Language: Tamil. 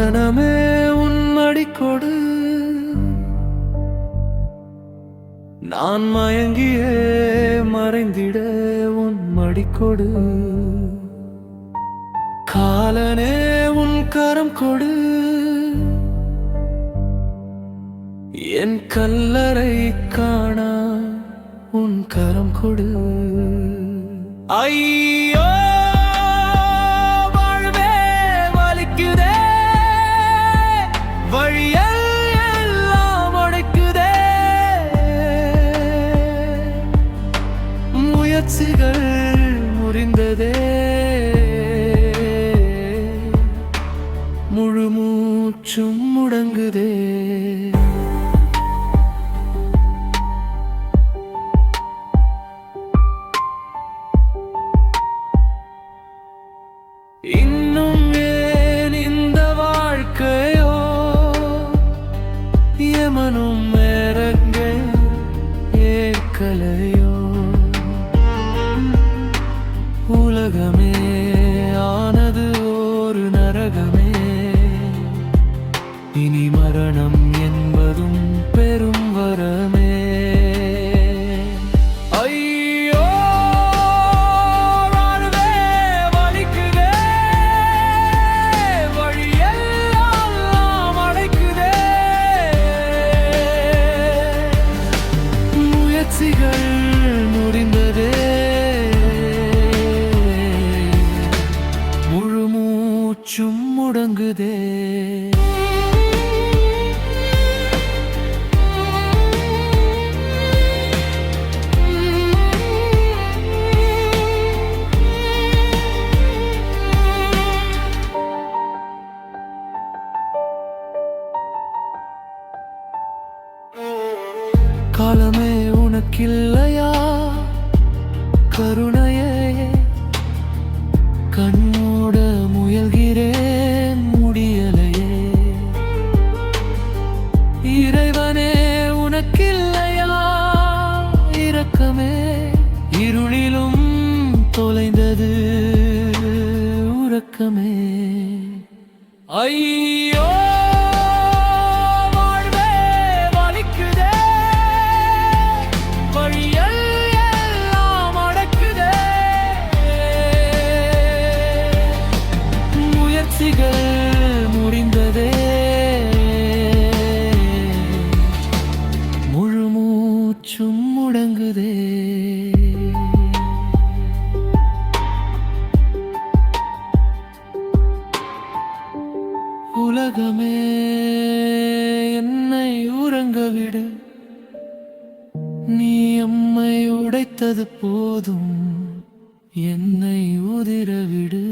சரணமே உன் கொடு. நான் மயங்கியே மறைந்திட உன் மடிக்கொடு காலனே உன் கரம் கொடு. என் கல்லறை காணா உன் கரம் கொடு. ஐயோ! இன்னும் ஏன் இந்த வாழ்க்கையோ? எமனும் மேரங்க ஏற்கலையோ? உலகமே ஆனது ஒரு நரகமே. இனி மரணம் என்பதும் பெரும் தூங்குதே. காலமே உனக்கில்லையா? கருணை உறக்கமே ஐயோ உலகமே என்னை உறங்க விடு நீ எம்மை உடைத்தது போதும் என்னை உதிர விடு